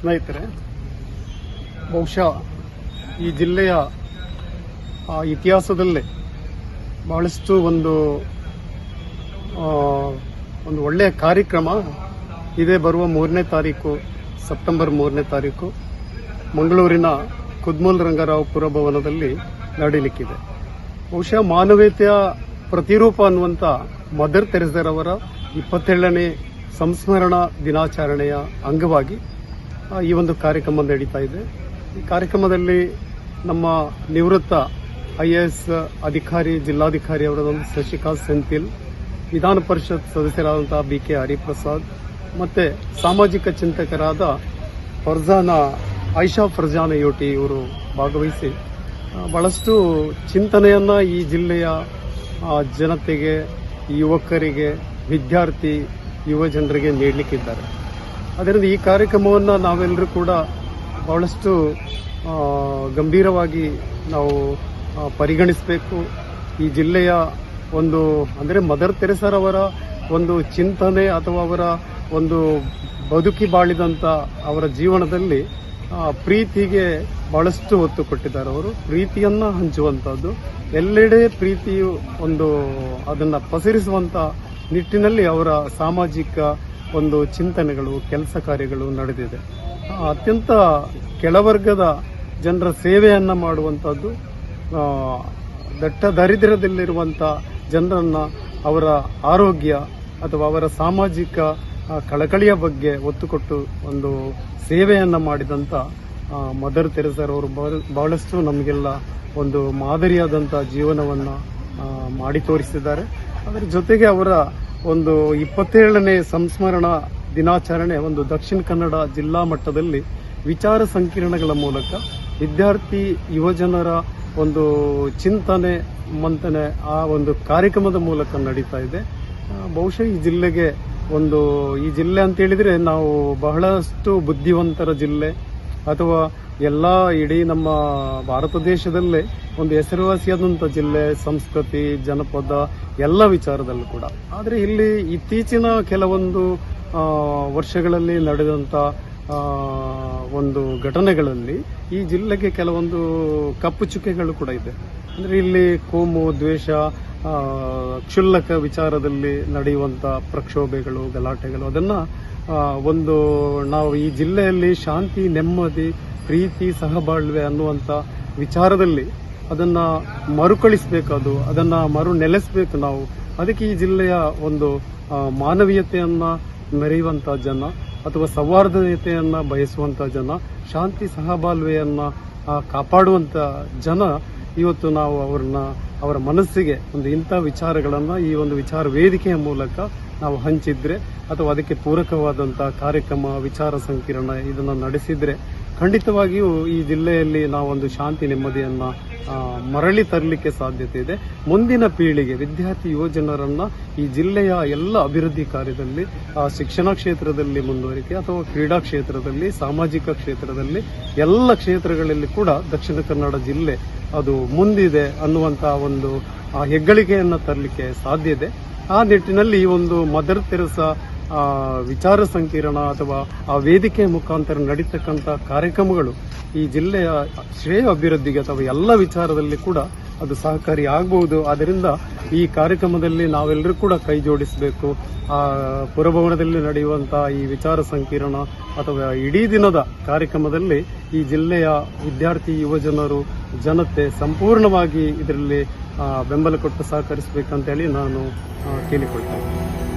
ಸ್ನೇಹಿತರೆ, ಬಹುಶಃ ಈ ಜಿಲ್ಲೆಯ ಇತಿಹಾಸದಲ್ಲೇ ಬಹಳಷ್ಟು ಒಂದು ಒಂದು ಒಳ್ಳೆಯ ಕಾರ್ಯಕ್ರಮ ಇದೇ ಬರುವ ಮೂರನೇ ತಾರೀಕು, ಸೆಪ್ಟೆಂಬರ್ ಮೂರನೇ ತಾರೀಕು, ಮಂಗಳೂರಿನ ಕುದ್ಮೂಲ್ ರಂಗರಾವ್ ಪುರಭವನದಲ್ಲಿ ನಡೀಲಿಕ್ಕಿದೆ ಬಹುಶಃ ಮಾನವೀಯತೆಯ ಪ್ರತಿರೂಪ ಅನ್ನುವಂಥ ಮದರ್ ತೆರೆಸರವರ ಇಪ್ಪತ್ತೇಳನೇ ಸಂಸ್ಮರಣಾ ದಿನಾಚರಣೆಯ ಅಂಗವಾಗಿ ಈ ಒಂದು ಕಾರ್ಯಕ್ರಮ ನಡೀತಾ ಇದೆ. ಈ ಕಾರ್ಯಕ್ರಮದಲ್ಲಿ ನಮ್ಮ ನಿವೃತ್ತ ಐ ಎ ಎಸ್ ಅಧಿಕಾರಿ, ಜಿಲ್ಲಾಧಿಕಾರಿ ಅವರದೊಂದು ಶಶಿಕಾಂತ್ ಸೆಂಥಿಲ್, ವಿಧಾನ ಪರಿಷತ್ ಸದಸ್ಯರಾದಂತಹ ಬಿ ಕೆ ಹರಿಪ್ರಸಾದ್, ಮತ್ತೆ ಸಾಮಾಜಿಕ ಚಿಂತಕರಾದ ಫರ್ಜಾನ, ಐಷಾ ಫರ್ಜಾನ ಯೋಟಿ ಇವರು ಭಾಗವಹಿಸಿ ಬಹಳಷ್ಟು ಚಿಂತನೆಯನ್ನ ಈ ಜಿಲ್ಲೆಯ ಜನತೆಗೆ ಯುವಕರಿಗೆ, ವಿದ್ಯಾರ್ಥಿ, ಯುವ ಜನರಿಗೆ ನೀಡಲಿಕ್ಕಿದ್ದಾರೆ. ಅದರಿಂದ ಈ ಕಾರ್ಯಕ್ರಮವನ್ನು ನಾವೆಲ್ಲರೂ ಕೂಡ ಬಹಳಷ್ಟು ಗಂಭೀರವಾಗಿ ನಾವು ಪರಿಗಣಿಸಬೇಕು. ಈ ಜಿಲ್ಲೆಯ ಒಂದು, ಅಂದರೆ ಮದರ್ ತೆರೆಸರವರ ಒಂದು ಚಿಂತನೆ ಅಥವಾ ಅವರ ಒಂದು ಬದುಕಿ ಬಾಳಿದಂಥ ಅವರ ಜೀವನದಲ್ಲಿ ಪ್ರೀತಿಗೆ ಬಹಳಷ್ಟು ಒತ್ತು ಕೊಟ್ಟಿದ್ದಾರೆ ಅವರು. ಪ್ರೀತಿಯನ್ನು ಹಂಚುವಂಥದ್ದು ಎಲ್ಲೆಡೆ ಪ್ರೀತಿಯು ಒಂದು ಅದನ್ನು ಪಸರಿಸುವಂಥ ನಿಟ್ಟಿನಲ್ಲಿ ಅವರ ಸಾಮಾಜಿಕ ಒಂದು ಚಿಂತನೆಗಳು, ಕೆಲಸ ಕಾರ್ಯಗಳು ನಡೆದಿದೆ. ಅತ್ಯಂತ ಕೆಳವರ್ಗದ ಜನರ ಸೇವೆಯನ್ನು ಮಾಡುವಂಥದ್ದು ದಟ್ಟ ದರಿದ್ರದಲ್ಲಿರುವಂಥ ಜನರನ್ನು ಅವರ ಆರೋಗ್ಯ ಅಥವಾ ಅವರ ಸಾಮಾಜಿಕ ಕಳಕಳಿಯ ಬಗ್ಗೆ ಒತ್ತು ಕೊಟ್ಟು ಒಂದು ಸೇವೆಯನ್ನು ಮಾಡಿದಂಥ ಮದರ್ ತೆರೆಸರ್ ಅವರು ಬಹಳ- ಬಹಳಷ್ಟು ನಮಗೆಲ್ಲ ಒಂದು ಮಾದರಿಯಾದಂಥ ಜೀವನವನ್ನು ಮಾಡಿ ತೋರಿಸಿದ್ದಾರೆ. ಅದರ ಜೊತೆಗೆ ಅವರ ಒಂದು ಇಪ್ಪತ್ತೇಳನೇ ಸಂಸ್ಮರಣಾ ದಿನಾಚರಣೆ ಒಂದು ದಕ್ಷಿಣ ಕನ್ನಡ ಜಿಲ್ಲಾ ಮಟ್ಟದಲ್ಲಿ ವಿಚಾರ ಸಂಕಿರಣಗಳ ಮೂಲಕ ವಿದ್ಯಾರ್ಥಿ ಯುವಜನರ ಒಂದು ಚಿಂತನೆ ಮಂತನೆ ಆ ಒಂದು ಕಾರ್ಯಕ್ರಮದ ಮೂಲಕ ನಡೀತಾ ಇದೆ. ಬಹುಶಃ ಈ ಜಿಲ್ಲೆಗೆ ಒಂದು, ಈ ಜಿಲ್ಲೆ ಅಂತ ಹೇಳಿದರೆ ನಾವು ಬಹಳಷ್ಟು ಬುದ್ಧಿವಂತರ ಜಿಲ್ಲೆ ಅಥವಾ ಎಲ್ಲ ಇಡೀ ನಮ್ಮ ಭಾರತ ದೇಶದಲ್ಲೇ ಒಂದು ಹೆಸರುವಾಸಿಯಾದಂಥ ಜಿಲ್ಲೆ, ಸಂಸ್ಕೃತಿ, ಜನಪದ, ಎಲ್ಲ ವಿಚಾರದಲ್ಲೂ ಕೂಡ. ಆದರೆ ಇಲ್ಲಿ ಇತ್ತೀಚಿನ ಕೆಲವೊಂದು ವರ್ಷಗಳಲ್ಲಿ ನಡೆದಂಥ ಒಂದು ಘಟನೆಗಳಲ್ಲಿ ಈ ಜಿಲ್ಲೆಗೆ ಕೆಲವೊಂದು ಕಪ್ಪು ಚುಕ್ಕೆಗಳು ಕೂಡ ಇದೆ. ಅಂದರೆ ಇಲ್ಲಿ ಕೋಮು, ದ್ವೇಷ ಕ್ಷುಲ್ಲಕ ವಿಚಾರದಲ್ಲಿ ನಡೆಯುವಂಥ ಪ್ರಕ್ಷೋಭೆಗಳು, ಗಲಾಟೆಗಳು, ಅದನ್ನು ಒಂದು ನಾವು ಈ ಜಿಲ್ಲೆಯಲ್ಲಿ ಶಾಂತಿ, ನೆಮ್ಮದಿ ಪ್ರೀತಿ ಸಹಬಾಳ್ವೆ ಅನ್ನುವಂತ ವಿಚಾರದಲ್ಲಿ ಅದನ್ನ ಮರುಕಳಿಸಬೇಕು ಅದು ಅದನ್ನ ಮರು ನೆಲೆಸಬೇಕು ನಾವು. ಅದಕ್ಕೆ ಈ ಜಿಲ್ಲೆಯ ಒಂದು ಮಾನವೀಯತೆಯನ್ನು ಮೆರೆಯುವಂತ ಜನ ಅಥವಾ ಸೌಹಾರ್ದತೆಯನ್ನ ಬಯಸುವಂತ ಜನ, ಶಾಂತಿ ಸಹಬಾಳ್ವೆಯನ್ನ ಕಾಪಾಡುವಂತ ಜನ ಇವತ್ತು ನಾವು ಅವ್ರನ್ನ, ಅವರ ಮನಸ್ಸಿಗೆ ಒಂದು ಇಂಥ ವಿಚಾರಗಳನ್ನ ಈ ಒಂದು ವಿಚಾರ ವೇದಿಕೆಯ ಮೂಲಕ ನಾವು ಹಂಚಿದ್ರೆ ಅಥವಾ ಅದಕ್ಕೆ ಪೂರಕವಾದಂತಹ ಕಾರ್ಯಕ್ರಮ, ವಿಚಾರ ಸಂಕಿರಣ ಇದನ್ನ ನಡೆಸಿದ್ರೆ ಖಂಡಿತವಾಗಿಯೂ ಈ ಜಿಲ್ಲೆಯಲ್ಲಿ ನಾವೊಂದು ಶಾಂತಿ ನೆಮ್ಮದಿಯನ್ನ ಮರಳಿ ತರಲಿಕ್ಕೆ ಸಾಧ್ಯತೆ ಇದೆ. ಮುಂದಿನ ಪೀಳಿಗೆ ವಿದ್ಯಾರ್ಥಿ ಯುವಜನರನ್ನ ಈ ಜಿಲ್ಲೆಯ ಎಲ್ಲ ಅಭಿವೃದ್ಧಿ ಕಾರ್ಯದಲ್ಲಿ ಶಿಕ್ಷಣ ಕ್ಷೇತ್ರದಲ್ಲಿ ಮುಂದುವರಿಕೆ ಅಥವಾ ಕ್ರೀಡಾ ಕ್ಷೇತ್ರದಲ್ಲಿ, ಸಾಮಾಜಿಕ ಕ್ಷೇತ್ರದಲ್ಲಿ, ಎಲ್ಲ ಕ್ಷೇತ್ರಗಳಲ್ಲಿ ಕೂಡ ದಕ್ಷಿಣ ಕನ್ನಡ ಜಿಲ್ಲೆ ಅದು ಮುಂದಿದೆ ಅನ್ನುವಂತ ಒಂದು ಹೆಗ್ಗಳಿಕೆಯನ್ನು ತರಲಿಕ್ಕೆ ಸಾಧ್ಯ ಇದೆ. ಆ ನಿಟ್ಟಿನಲ್ಲಿ ಈ ಒಂದು ಮದರ್ ತೆರಸ ವಿಚಾರ ಸಂಕಿರಣ ಅಥವಾ ಆ ವೇದಿಕೆ ಮುಖಾಂತರ ನಡೀತಕ್ಕಂಥ ಕಾರ್ಯಕ್ರಮಗಳು ಈ ಜಿಲ್ಲೆಯ ಶ್ರೇಯ ಅಭಿವೃದ್ಧಿಗೆ ಅಥವಾ ಎಲ್ಲ ವಿಚಾರದಲ್ಲಿ ಕೂಡ ಅದು ಸಹಕಾರಿ ಆಗಬಹುದು ಆದ್ದರಿಂದ ಈ ಕಾರ್ಯಕ್ರಮದಲ್ಲಿ ನಾವೆಲ್ಲರೂ ಕೂಡ ಕೈ ಜೋಡಿಸಬೇಕು. ಆ, ಪುರಭವನದಲ್ಲಿ ನಡೆಯುವಂತಹ ಈ ವಿಚಾರ ಸಂಕಿರಣ ಅಥವಾ ಇಡೀ ದಿನದ ಕಾರ್ಯಕ್ರಮದಲ್ಲಿ ಈ ಜಿಲ್ಲೆಯ ವಿದ್ಯಾರ್ಥಿ, ಯುವಜನರು, ಜನತೆ ಸಂಪೂರ್ಣವಾಗಿ ಇದರಲ್ಲಿ ಬೆಂಬಲ ಕೊಟ್ಟು ಸಹಕರಿಸಬೇಕಂತೇಳಿ ನಾನು ಕೇಳಿಕೊಳ್ತೇನೆ.